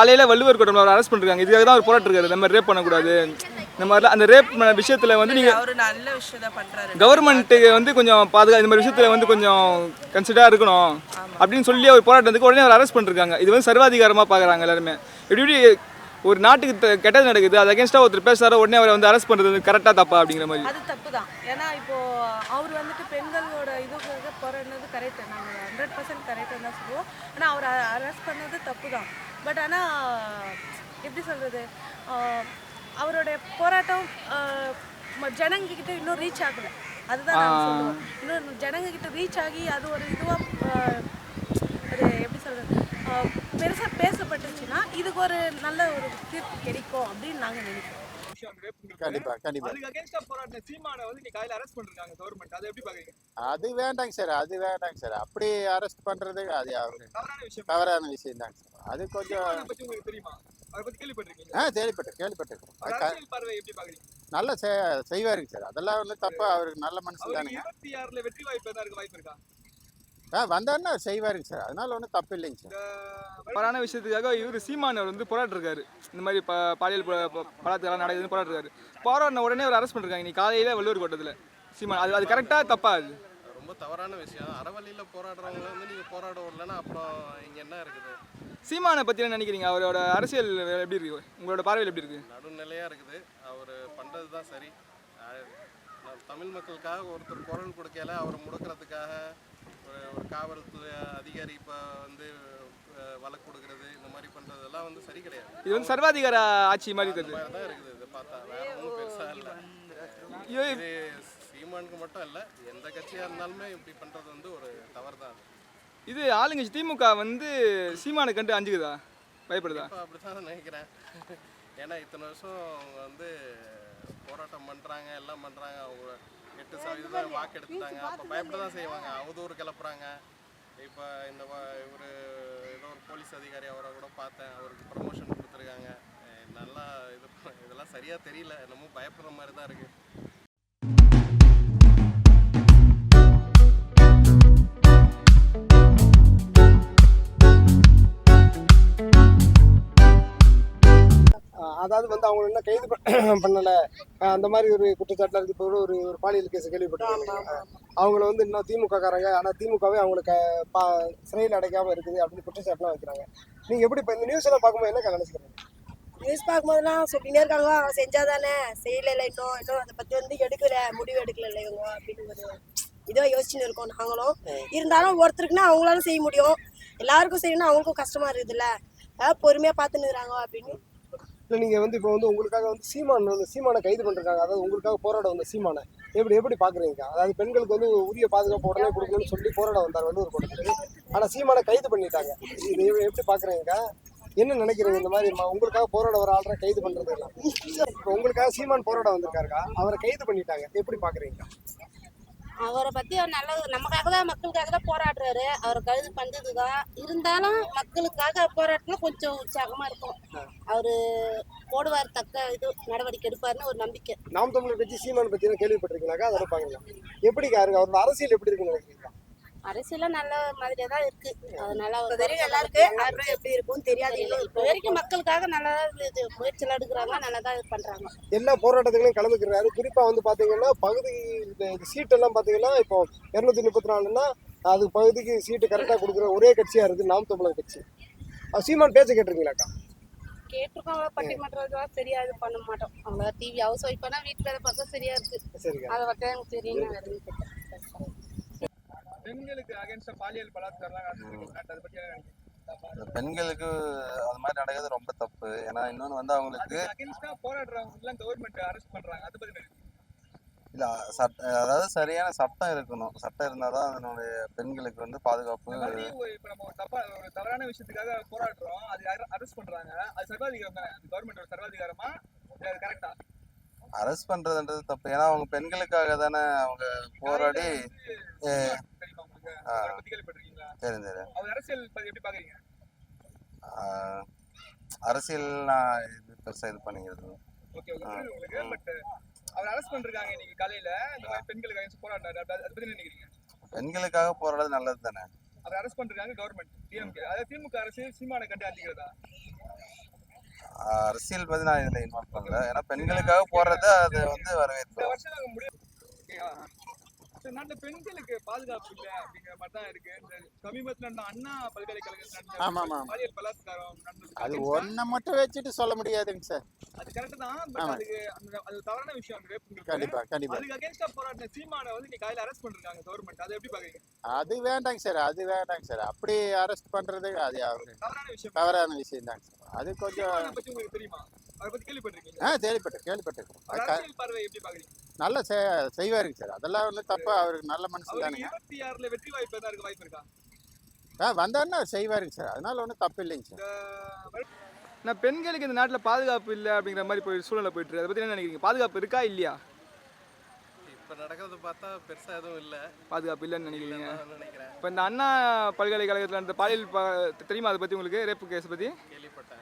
காலையில வள்ளுவர் கூட்டம் அவர் அரெஸ்ட் பண்ணிருக்காங்க. இதுக்காக தான் அவர் போராட்டம் இருக்காரு. இந்த மாதிரி ரேப் பண்ணக்கூடாது. இந்த மாதிரிலாம் அந்த ரேப் விஷயத்துல வந்து நீங்க அவரு நல்ல விஷயம் தான் பண்றாரு. கவர்மெண்ட்டுக்கு வந்து கொஞ்சம் பாதுகா இந்த மாதிரி விஷயத்துல வந்து கொஞ்சம் கன்சிடராக இருக்கணும். அப்படின்னு சொல்லி அவர் போராட்டத்துக்கு உடனே அவர் அரெஸ்ட் பண்ணிருக்காங்க. இது வந்து சர்வாதிகாரமாக பார்க்குறாங்க எல்லாருமே. இப்படி ஒரு நாட்டுக்கு கெட்டது நடக்குது அது அகேன்ஸ்டாக ஒருத்தர் பேசுறாரு உடனே அவரை வந்து அரெஸ்ட் பண்ணுறது கரெக்டாக தப்பா அப்படிங்கிற மாதிரி. அது தப்பு தான். ஏன்னா இப்போ அவர் வந்துட்டு பெண்களோட இதுக்காக போராடினது கரெக்ட் நாங்கள் ஹண்ட்ரட் பர்சன்ட் கரெக்டுன்னு தான் சொல்லுவோம். ஆனால் அவர் அரெஸ்ட் பண்ணது தப்பு தான். பட் ஆனால் எப்படி சொல்கிறது அவருடைய போராட்டம் ஆஹ், ம- ஜனங்க கிட்ட இன்னும் ரீச் ஆகல. அதுதான் நான் சொல்லுவோம். இன்னும் ஜனங்க கிட்ட ரீச் ஆகி அது ஒரு இதுவாக பெருசாக பேசப்பட்டுச்சுன்னா இதுக்கு ஒரு நல்ல ஒரு தீர்ப்பு கிடைக்கும் அப்படின்னு நாங்கள் நினைக்கிறோம். கண்டிப்பா கண்டிப்பா. வந்து அதை எப்படி பார்க்குறீங்க அது வேண்டாங்க சார் அது வேண்டாங்க சார் அப்படி அரெஸ்ட் பண்றது அது தவறான விஷயம். தாங்க சார் அது கொஞ்சம் சீமானை பத்தி உங்களுக்கு தெரியுமா? அவரை பத்தி கேள்விப்பட்டிருக்கீங்க ஆ கேள்விப்பட்டு கேள்விப்பட்டிருக்கேன். அவர் அது க- அரசியல் பார்வை எப்படி பாக்குறீங்க? நல்லா செய்வாருங்க சார் அதெல்லாம் ஒன்றும் தப்பா அவருக்கு நல்ல மனசு அவர் தானுங்க. ஆ வந்தாருன்னா செய்வாருங்க சார். அதனால ஒன்றும் தப்பு இல்லைங்க சார். தவறான விஷயத்துக்காக இவர் சீமான் அவர் வந்து போராட்டிருக்காரு இந்த மாதிரி ப பாலியல் பலாத்காரம் நடக்குதுன்னு போராட்டிருக்காரு போராடின உடனே அவர் அரெஸ்ட் பண்ணிருக்காங்க. நீ காலையில வள்ளுவர் கோட்டத்தில். சீமான் அது அது கரெக்டாக தப்பா அது? ரொம்ப தவறான விஷயம். அறவழியில் போராடுறவங்கள வந்து நீங்கள் போராட விடலன்னா அப்புறம் இங்கே என்ன இருக்குது? சீமானை பற்றி என்ன நினைக்கிறீங்க? அவரோட அரசியல் எப்படி இருக்கு? உங்களோட பார்வையில் எப்படி இருக்கு? நடுநிலையாக இருக்குது. அவர் பண்ணுறது தான் சரி தமிழ் மக்களுக்காக ஒருத்தர் குரல் கொடுக்கல அவரை முடக்கிறதுக்காக ஒரு காவல்துறை அதிகாரி இப்போ வந்து வழக்கு கொடுக்கறது இந்த மாதிரி பண்ணுறதெல்லாம் வந்து சரி கிடையாது. இது வந்து சர்வாதிகார ஆட்சி மாதிரி தான் இருக்குது இதை பார்த்தா. வேற ஒன்றும் பெருசாக இல்லை. இது சீமானுக்கு மட்டும் இல்லை எந்த கட்சியாக இருந்தாலுமே இப்படி பண்ணுறது வந்து ஒரு தவறு தான் இது ஆளுங்கட்சி திமுக வந்து சீமானை கண்டு அஞ்சுக்குதா பயப்படுதா? இப்போ அப்படி தான் நினைக்கிறேன். ஏன்னா இத்தனை வருஷம் அவங்க வந்து போராட்டம் பண்ணுறாங்க எல்லாம் பண்ணுறாங்க அவங்க எட்டு சதவீதம் வாக்கு எடுத்துட்டாங்க. அப்போ பயப்பட தான் செய்வாங்க. அவதூறு கிளப்புறாங்க. இப்போ இந்த இவர் ஏதோ ஒரு போலீஸ் அதிகாரி அவரை கூட பார்த்தேன். அவருக்கு ப்ரமோஷன் கொடுத்துருக்காங்க. நல்லா இது இதெல்லாம் சரியாக தெரியல. என்னமோ பயப்படுற மாதிரி தான் இருக்குது வந்து அவங்க என்ன கைது பண்ணல. அந்த மாதிரி ஒரு குற்றச்சாட்டுல இருக்கு. இப்போ ஒரு ஒரு பாலியல் கேஸ் கேள்விப்பட்டிருக்காங்க. அவங்கள வந்து இன்னும் திமுக காரங்க ஆனா திமுகவே அவங்களுக்கு பா சிறையில் அடைக்காம இருக்குது அப்படின்னு குற்றச்சாட்டுலாம் வைக்கிறாங்க. நீங்க எப்படி இப்போ இந்த நியூஸ் எல்லாம் பார்க்கும்போது என்ன நினைச்சுக்கிறீங்க நியூஸ் பார்க்கும்போதெல்லாம் சொல்லினே இருக்காங்க. அவங்க செஞ்சாதானே. செய்யல இன்னும் இன்னும் அதை பத்தி வந்து எடுக்கல முடிவு எடுக்கல இவங்க அப்படின்னு ஒரு இதுவாக யோசிச்சுன்னு இருக்கோம் நாங்களும். இருந்தாலும் ஒருத்தருக்குன்னா அவங்களால செய்ய முடியும். எல்லாருக்கும் செய்யணும் அவங்களுக்கும் கஷ்டமா இருக்குதுல்ல. அதாவது பொறுமையா பார்த்துன்னு இருக்கிறாங்க அப்படின்னு. இல்லை நீங்கள் வந்து இப்போ வந்து உங்களுக்காக வந்து சீமான் வந்து சீமானை கைது பண்ணிருக்காங்க அதாவது உங்களுக்காக போராட வந்த சீமானை எப்படி எப்படி பார்க்குறீங்க அதாவது பெண்களுக்கு வந்து உரிய பாதுகாப்பு உடனே கொடுக்கணும்னு சொல்லி போராட வந்தார் வள்ளுவர் கூட்டத்துக்கு ஆனால் சீமானை கைது பண்ணிட்டாங்க. இது எப்படி- எப்படி என்ன நினைக்கிறீங்க இந்த மாதிரி? உங்களுக்காக போராட வர ஆள்ற கைது பண்ணுறது இல்லை இப்போ உங்களுக்காக சீமான் போராட வந்திருக்காருக்கா? அவரை கைது பண்ணிட்டாங்க. எப்படி பார்க்குறீங்க அவரை பத்தி அவர் நல்ல நமக்காக தான் மக்களுக்காக தான் போராடுறாரு. அவர் கழுது பண்றது தான் இருந்தாலும் மக்களுக்காக போராட்டினா கொஞ்சம் உற்சாகமா இருக்கும். அவரு போடுவார் தக்க இது நடவடிக்கை எடுப்பாருன்னு ஒரு நம்பிக்கை. நாம் தமிழர் கட்சி சீமான் பத்தி எல்லாம் கேள்விப்பட்டிருக்கீங்களாக்கா? அதெல்லாம் பாக்கலாம் எப்படிக்கா இருக்கு? அவரோட அரசியல் எப்படி இருக்குன்னு நினைக்கிறீங்க அரசியலும் நல்ல மாதிரியா தான் இருக்கு. அதனால நல்லா இருக்கு அப்புறம் எப்படி இருக்கும்னு தெரியாது. இப்போ வரைக்கும் மக்களுக்காக நல்லா இது முயற்சியில் எடுக்கிறாங்க. நல்லா தான் இது பண்றாங்க. எல்லா போராட்டத்துலையும் கலந்துக்கிறாரு. குறிப்பா வந்து பாத்தீங்கன்னா பகுதி இந்த சீட் எல்லாம் பாத்தீங்கன்னா இப்போ இருநூத்தி முப்பத்தி நாலுன்னா அது பகுதிக்கு சீட்டு கரெக்டா கொடுக்குற ஒரே கட்சியா இருக்கு நாம் தமிழர் கட்சி. சீமான் பேச்ச கேட்டிருக்கீங்களாக்கா? கேட்டிருக்கோம் பட்டிமன்றம் சரியா இது பண்ண மாட்டோம். அவங்க டிவி ஹவுஸ் ஒய்ஃப் பண்ணா வீட்டு வேலை பார்த்தா சரியா இருக்கு. அதை பற்றி எனக்கு தெரியும் நான் வேற எதுவும் கேட்கல. பெண்களுக்கு அகேன்ஸ்டா பாலியல் பலாத்காரம் பெண்களுக்கு அது மாதிரி நடக்கிறது ரொம்ப தப்பு. ஏன்னா இன்னொன்று வந்து அவங்களுக்கு அகேன்ஸ்டா போராடுறவங்க எல்லாம் கவர்மெண்ட் அரெஸ்ட் பண்றாங்க. அதை பத்தி இல்லை சட் அதாவது சரியான சட்டம் இருக்கணும். சட்டம் இருந்தால் தான் அதனுடைய பெண்களுக்கு வந்து பாதுகாப்பு இப்ப நம்ம தப்பா ஒரு தவறான விஷயத்துக்காக போராடுறோம். அது அரெஸ்ட் பண்றாங்க? அது சர்வாதிகாரம் கவர்மெண்டோட சர்வாதிகாரமா? கரெக்டா அரெஸ்ட் பண்ணுறதுன்றது தப்பு. ஏன்னா அவங்க பெண்களுக்காக தானே அவங்க போராடி தெரியுமா. அவரை அவர் அரசியல் நான் இது பெருசாக இது பண்ணிக்கிறது அவர் பெண்களுக்காக போராடுறது நல்லது தானே? அதை அரெஸ்ட் பண்றாங்க கவர்மெண்ட் டிஎம்கே அதாவது திமுக அரசு சீமானை கண்டு அழிக்கிறதா அரசியல் பத்தி நான் இதுல இன்வால்வ் பண்ணல. ஏன்னா பெண்களுக்காக போடுறது அது வந்து வரவேற்பு. நாங்க? சரி, நாட்டுல பெண்களுக்கு பாதுகாப்பு இல்ல அப்படிங்கிற மாதிரி தான் இருக்கு. இந்த சமீபத்துல நடந்த அண்ணா ஆமா. பாலியல் பலாத்காரம் அது? ஒன்றை மட்டும் வச்சுட்டு சொல்ல முடியாதுங்க சார். அது கரெக்ட் தான் பட். அதுக்கு அந்த அது தவறான விஷயம் கண்டிப்பா கண்டிப்பா. அதுக்கு அகேன்ஸ்டா போராடின சீமானை வந்து நீ காலையில அரெஸ்ட் பண்ணிருக்காங்க கவர்மெண்ட் அதை எப்படி பாக்குறீங்க? அது வேண்டாங்க சார் அது வேண்டாங்க சார். அப்படி அரெஸ்ட் பண்றது அது தவறான விஷயம். தவறான விஷயம் தாங்க சார். அது கொஞ்சம் தெரியுமா? அதை பத்தி கேள்விப்பட்டிருக்கீங்க ஆ கேள்விப்பட்டிருக்கேன் பார்வை எப்படி பாக்குறீங்க நல்லா செய்வாருங்க சார். அதெல்லாம் ஒன்றும் தப்பு அவருக்கு நல்ல மனசு தானுங்க. இருபத்தி ஆறுல வெற்றி வாய்ப்பு தான் இருக்க வாய்ப்பு இருக்கா? ஆ வந்தாருன்னா செய்வாருங்க சார். அதனால ஒன்றும் தப்பு இல்லைங்க சார். நான் பெண்களுக்கு இந்த நாட்டில் பாதுகாப்பு இல்லை அப்படிங்கிற மாதிரி போய் சூழ்நிலை போயிட்டு இருக்கு. அதை பற்றி என்ன நினைக்கிறீங்க? பாதுகாப்பு இருக்கா இல்லையா? இப்போ நடக்கிறத பார்த்தா பெருசாக எதுவும் இல்லை. பாதுகாப்பு இல்லைன்னு நினைக்கிறீங்க. நான் நினைக்கிறேன். இப்போ இந்த அண்ணா பல்கலைக்கழகத்தில் நடந்த பாலியல் தெரியுமா அதை பற்றி உங்களுக்கு? ரேப்பு கேஸ் பற்றி கேள்விப்பட்டேன்.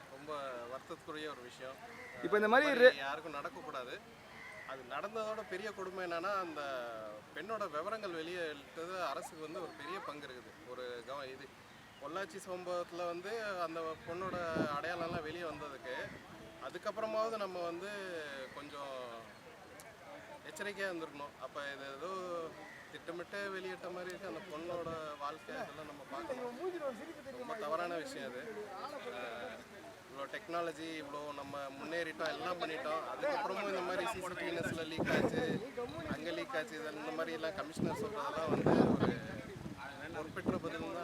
வருத்தத்துக்குரிய ஒரு விஷயம். இப்போ இந்த மாதிரி யாருக்கும் நடக்கக்கூடாது. அது நடந்ததோட பெரிய கொடுமை என்னன்னா அந்த பெண்ணோட விவரங்கள் வெளியே இழுத்தது அரசுக்கு வந்து ஒரு பெரிய பங்கு இருக்குது. ஒரு கவ இது பொள்ளாச்சி சம்பவத்தில் வந்து அந்த பொண்ணோட அடையாளம்லாம் வெளியே வந்ததுக்கு அதுக்கப்புறமாவது நம்ம வந்து கொஞ்சம் எச்சரிக்கையாக இருந்திருக்கணும். அப்போ இது ஏதோ திட்டமிட்டு வெளியிட்ட மாதிரி இருக்கு. அந்த பொண்ணோட வாழ்க்கை இதெல்லாம் நம்ம பார்க்கணும். ரொம்ப தவறான விஷயம் அது. டெக்னாலஜி இவ்வளோ நம்ம முன்னேறிட்டோம் எல்லாம் பண்ணிட்டோம். அதுக்கப்புறமும் இந்த மாதிரி சிசிடிவினஸில் லீக் ஆச்சு அங்கே லீக் ஆச்சு இது இந்த மாதிரி எல்லாம் கமிஷனர் சொல்கிறதெல்லாம் வந்து ஒரு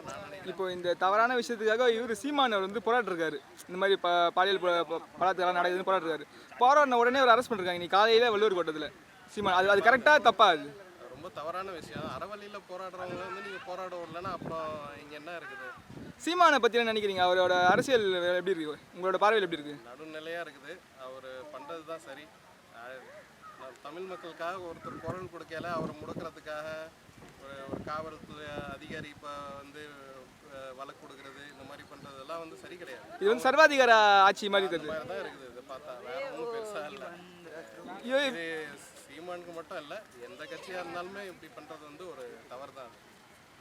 நான் இப்போ இந்த தவறான விஷயத்துக்காக இவர் சீமானவர் வந்து போராட்டிருக்காரு இந்த மாதிரி ப பாலியல் ப- பலாத்காரம் நடக்குதுன்னு போராட்டிருக்காரு போராடின உடனே ஒரு அரெஸ்ட் பண்ணிருக்காங்க. நீ காலையில் வள்ளுவர் கோட்டத்தில். சீமான் அது அது கரெக்டாக தப்பா அது? ரொம்ப தவறான விஷயம். அறவழியில் போராடுறவங்க வந்து நீங்கள் போராட விடலன்னா அப்புறம் இங்கே என்ன இருக்குது? சீமானை பற்றி என்ன நினைக்கிறீங்க? அவரோட அரசியல் எப்படி இருக்கு? உங்களோட பார்வையில் எப்படி இருக்கு? நடுநிலையாக இருக்குது. அவர் பண்ணுறது தான் சரி. தமிழ் மக்களுக்காக ஒருத்தர் குரல் கொடுக்கல அவரை முடக்கிறதுக்காக ஒரு காவல்துறை அதிகாரி இப்போ வந்து வழக்கு கொடுக்கறது இந்த மாதிரி பண்ணுறதெல்லாம் வந்து சரி கிடையாது. இது வந்து சர்வாதிகார ஆட்சி மாதிரி இருக்குது. மாதிரி தான் இருக்குது. இதை பார்த்தா வேற ஒன்றும் பெருசாக இல்லை. ஐயோ, இது சீமானுக்கு மட்டும் இல்லை எந்த கட்சியாக இருந்தாலுமே இப்படி பண்ணுறது வந்து ஒரு தவறு தான்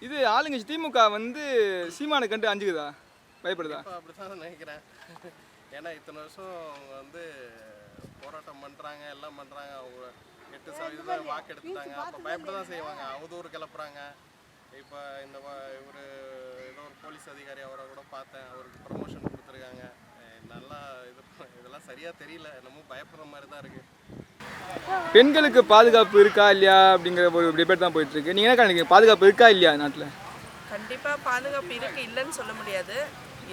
இது ஆளுங்கட்சி திமுக வந்து சீமானை கண்டு அஞ்சுக்குதா பயப்படுதா? இப்போ அப்படி தான் நினைக்கிறேன். ஏன்னா இத்தனை வருஷம் அவங்க வந்து போராட்டம் பண்ணுறாங்க எல்லாம் பண்ணுறாங்க அவங்க எட்டு சதவீதம் வாக்கு எடுத்துட்டாங்க. அப்போ பயப்பட தான் செய்வாங்க. அவதூறு கிளப்புறாங்க. இப்போ இந்த இவர் ஏதோ ஒரு போலீஸ் அதிகாரி அவரை கூட பார்த்தேன். அவருக்கு ப்ரமோஷன் கொடுத்துருக்காங்க. நல்லா இது இதெல்லாம் சரியாக தெரியல. என்னமோ பயப்படுற மாதிரி தான் இருக்குது பெண்களுக்கு பாதுகாப்பு இருக்கா இல்லையா அப்படிங்கிற ஒரு டிபேட் தான் போயிட்டு இருக்கு. நீங்க என்ன நினைக்கிறீங்க? பாதுகாப்பு இருக்கா இல்லையா நாட்டில்? கண்டிப்பாக பாதுகாப்பு இருக்குது இல்லைன்னு சொல்ல முடியாது.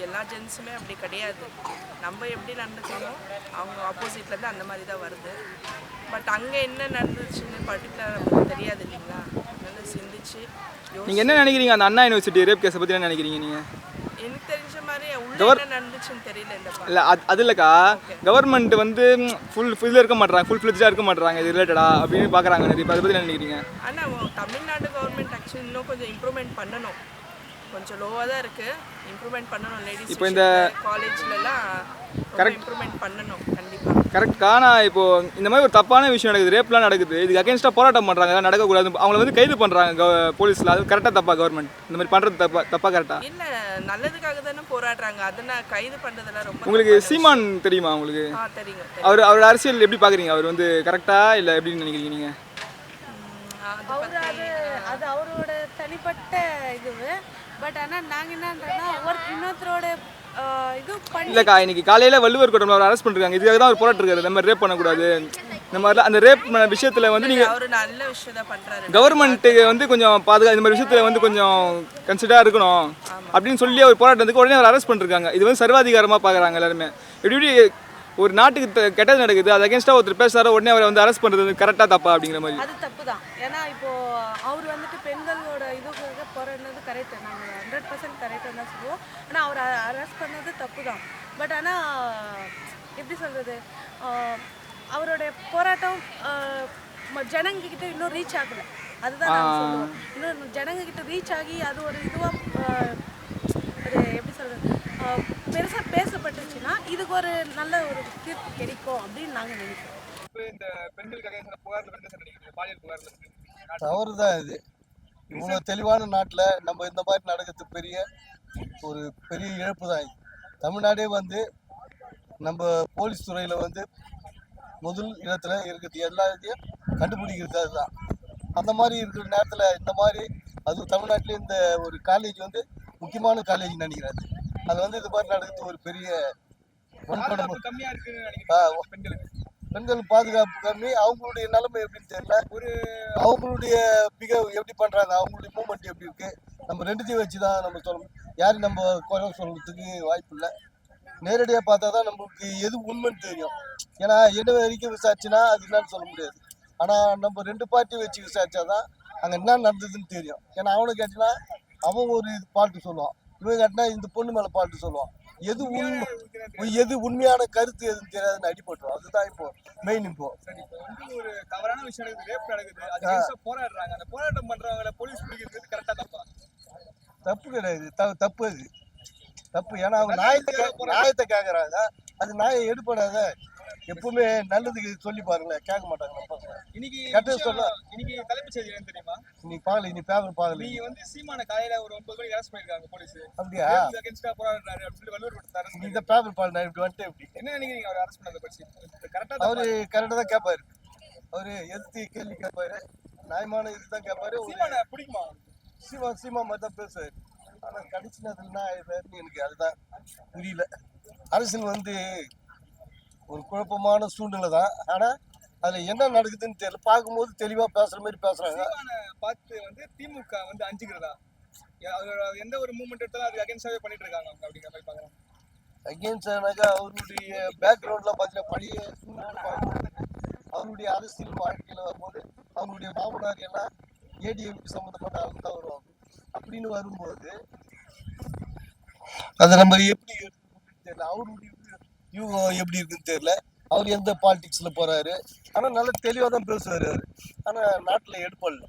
எல்லா ஜென்ஸுமே அப்படி கிடையாது. நம்ம எப்படி நடந்துக்கணுமோ அவங்க ஆப்போசிட்லேருந்து அந்த மாதிரி தான் வருது. பட் அங்கே என்ன நடந்துச்சுன்னு பர்டிகுலர் நமக்கு தெரியாது இல்லைங்களா? அதனால சிந்திச்சு நீங்க என்ன நினைக்கிறீங்க? அந்த அண்ணா யூனிவர்சிட்டி ரேப் கேஸை பத்தி என்ன நினைக்கிறீங்க நீங்க? எனக்கு தெரிஞ்ச தெரியல இல்ல அது அது இல்லக்கா. கவர்மெண்ட் வந்து ஃபுல் ஃபுல்ல இருக்க மாட்டாங்க ஃபுல் ஃபிளஜா இருக்க மாட்டாங்க இது ரிலேட்டடா அப்படின்னு பாக்குறாங்க நிறைய. அதை பத்தி என்ன நினைக்கிறீங்க? ஆனால் தமிழ்நாடு கவர்மெண்ட் ஆக்சுவலி இன்னும் கொஞ்சம் இம்ப்ரூவ்மெண்ட் பண்ணணும். கொஞ்சம் லோவாக தான் இருக்குது இம்ப்ரூவ்மெண்ட் பண்ணணும் லேடிஸ் இப்போ இந்த- காலேஜ்லலாம் இம்ப்ரூவ்மெண்ட் பண்ணணும் கண்டிப்பாக கரெக்ட். ஆனா இப்போ இந்த மாதிரி ஒரு தப்பான விஷயம் நடக்குது ரேப்லாம் நடக்குது. இதுக்கு அகேன்ஸ்டா போராட்டம் பண்றாங்க இதெல்லாம் நடக்கக்கூடாது. அவங்கள வந்து கைது பண்றாங்க போலீஸ்ல அது கரெக்டா தப்பா கவர்மெண்ட் இந்த மாதிரி பண்றது தப்பா தப்பா கரெக்டா இல்லை நல்லதுக்காக தானே போராடுறாங்க. அதை நான் கைது பண்ணுறதெல்லாம் ரொம்ப உங்களுக்கு சீமான் தெரியுமா உங்களுக்கு? தெரியும் அவர் அவரோட அரசியல் எப்படி பாக்குறீங்க? அவர் வந்து கரெக்டா இல்ல எப்படின்னு நினைக்கிறீங்க நீங்க? அதை அவரோட தனிப்பட்ட இதுவு. பட் ஆனால் நாங்கள் என்னன்றோன்னா இன்னொருத்தரோட இது பண்ணி இல்லக்கா இன்னைக்கு காலையில வள்ளுவர் கூட்டம் அவர் அரெஸ்ட் பண்ணிருக்காங்க. இதுக்காக தான் அவர் போராட்டு இருக்காரு. இந்த மாதிரி ரேப் பண்ணக்கூடாது. இந்த மாதிரிலாம் அந்த ரேப் விஷயத்துல வந்து நீங்க அவர் நல்ல விஷயம் பண்ணுறாரு கவர்மெண்ட்டுக்கு வந்து கொஞ்சம் பாதுகா இந்த மாதிரி விஷயத்துல வந்து கொஞ்சம் கன்சிடராக இருக்கணும். அப்படின்னு சொல்லி அவர் போராட்டத்துக்கு உடனே அவர் அரெஸ்ட் பண்ணிருக்காங்க. இது வந்து சர்வாதிகாரமாக பார்க்குறாங்க எல்லாருமே. இப்படி இப்படி ஒரு நாட்டுக்கு கெட்டது நடக்குது அது அகேன்ஸ்டாக ஒருத்தர் பேசுறாரு உடனே அவரை வந்து அரெஸ்ட் பண்ணுறது கரெக்டாக தப்பா அப்படிங்கிற மாதிரி. அது தப்பு தான் ஏன்னா இப்போ அவர் வந்துட்டு பெண்களோட இதுக்காக போராடினது கரெக்ட் நாங்கள் ஹண்ட்ரட் பர்சன்ட் கரெக்டாக தான் சொல்லுவோம் ஆனால் அவர் அரெஸ்ட் பண்ணது தப்பு தான் பட் ஆனால் எப்படி சொல்கிறது அவருடைய போராட்டம் ஆஹ், ம- ஜனங்க கிட்ட இன்னும் ரீச் ஆகலை. அதுதான் நான் சொல்லுவோம் இன்னும் ஜனங்க கிட்ட ரீச் ஆகி அது ஒரு இதுவாக அது எப்படி சொல்கிறது பெருசாக பேசப்பட்டுச்சுன்னா இதுக்கு ஒரு நல்ல ஒரு தீர்ப்பு கிடைக்கும் அப்படின்னு நாங்கள் நினைக்கிறோம். தவறு தான் இது. இவ்வளோ தெளிவான நாட்டில் நம்ம இந்த மாதிரி நடக்கிறது பெரிய ஒரு பெரிய இழப்பு தான். தமிழ்நாடே வந்து நம்ம போலீஸ் துறையில் வந்து முதல் இடத்துல இருக்குது. எல்லா இதையும் கண்டுபிடிக்கிறது அதுதான். அந்த மாதிரி இருக்கிற நேரத்தில் இந்த மாதிரி அதுவும் தமிழ்நாட்டிலே இந்த ஒரு காலேஜ் வந்து முக்கியமான காலேஜ் நினைக்கிறேன். அது வந்து இது மாதிரி நடக்கிறது ஒரு பெரிய பெண்கள் பாதுகாப்பு கம்மி. அவங்களுடைய நிலைமை எப்படின்னு தெரியல. ஒரு அவங்களுடைய பிகேவ் எப்படி பண்றாங்க? அவங்களுடைய மூமெண்ட் எப்படி இருக்கு? நம்ம ரெண்டுத்தையும் வச்சு தான் நம்ம சொல்லணும். யாரும் நம்ம குறை சொல்றதுக்கு வாய்ப்பு இல்லை. நேரடியாக பார்த்தா தான் நம்மளுக்கு எது உண்மைன்னு தெரியும். ஏன்னா என்ன வரைக்கும் விசாரிச்சுனா அது என்னன்னு சொல்ல முடியாது. ஆனால் நம்ம ரெண்டு பார்ட்டி வச்சு விசாரிச்சாதான் அங்கே என்ன நடந்ததுன்னு தெரியும். ஏன்னா அவனை கேட்டினா அவன் ஒரு இது பாட்டு சொல்லுவான். இவன் கேட்டினா இந்த பொண்ணு மேலே பாட்டு சொல்லுவான். எது உண்மை? எது உண்மையான கருத்து எதுன்னு தெரியாதுன்னு அடிபட்டுரும். அதுதான் இப்போ மெயின் இப்போ ஒரு தவறான விஷயம் நடக்குது ரேப் போராடுறாங்க. அந்த போராட்டம் பண்றவங்கள போலீஸ் பிடிக்கிறது கரெக்டா தப்பா தப்பு கிடையாது. தப்பு அது. தப்பு. ஏன்னா அவங்க நியாயத்தை கே- நியாயத்தை கேட்கறாங்க அது நியாயம் எடுப்படாத. எப்பவுமே நல்லதுக்கு சொல்லி பாருங்களேன் கேட்க மாட்டாங்க பசங்க. இன்னைக்கு கரெக்டா விஷயம் சொல்ல. இன்னைக்கு தலைப்பு செய்தி என்ன தெரியுமா? நீ பார்க்கல நீ பேப்பர் பார்க்கல நீங்க வந்து சீமான காலையில ஒரு ஒன்பது மணிக்கு அரெஸ்ட் பண்ணிருக்காங்க போலீஸ். அப்படியா? அகேன்ஸ்டா போராடுறாரு அப்படின்னு சொல்லி வல்லூர் கொடுத்து arrest நீ. இந்த பேப்பர் பாரு நான் இப்படி வந்துட்டு எப்படி என்ன நினைக்கிறீங்க அவர் அரெஸ்ட் பண்ணதை பற்றி? கரெக்டா அவரு கரெக்டாக தான் கேட்பாரு அவரு எதிர்த்து கேள்வி கேட்பாரு. நியாயமான இதுதான் கேட்பாரு சீமான பிடிக்குமா? சீமா சீமா மாதிரி தான் பேசுவாரு ஆனா கடைசி நேரத்துல என்ன ஆயிடுறாருன்னு எனக்கு அதுதான் புரியல. அரசியல் வந்து ஒரு குழப்பமான சூழ்நிலை தான். ஆனா அதுல என்ன நடக்குதுன்னு தெரியல. பார்க்கும்போது தெளிவா பேசுற மாதிரி பேசுறாங்க. சீமான பார்த்து வந்து திமுக வந்து அஞ்சுக்கிறதா எந்த ஒரு மூவ்மெண்ட் எடுத்தாலும் அதுக்கு அகேன்ஸ்டாவே பண்ணிட்டு இருக்காங்க அப்படிங்கிற மாதிரி பாக்கலாம் அகேன்ஸ்ட் ஆனாக்கா அவருடைய பேக்ரவுண்ட்ல பார்த்தீங்கன்னா பழைய சூழ்நிலை அவருடைய அரசியல் வாழ்க்கையில வரும்போது அவருடைய மாமனார் எல்லாம் ஏடிஎம்கே சம்மந்தப்பட்ட அவங்க தான் வருவாங்க. அப்படின்னு வரும்போது அதை நம்ம எப்படி தெரியல. அவருடைய யூகம் எப்படி இருக்குன்னு தெரியல. அவர் எந்த பாலிடிக்ஸில் போகிறாரு ஆனால் நல்ல தெளிவாக தான் பேசுவார் ஆனால் நாட்டில் நாட்டுல எடுப்படல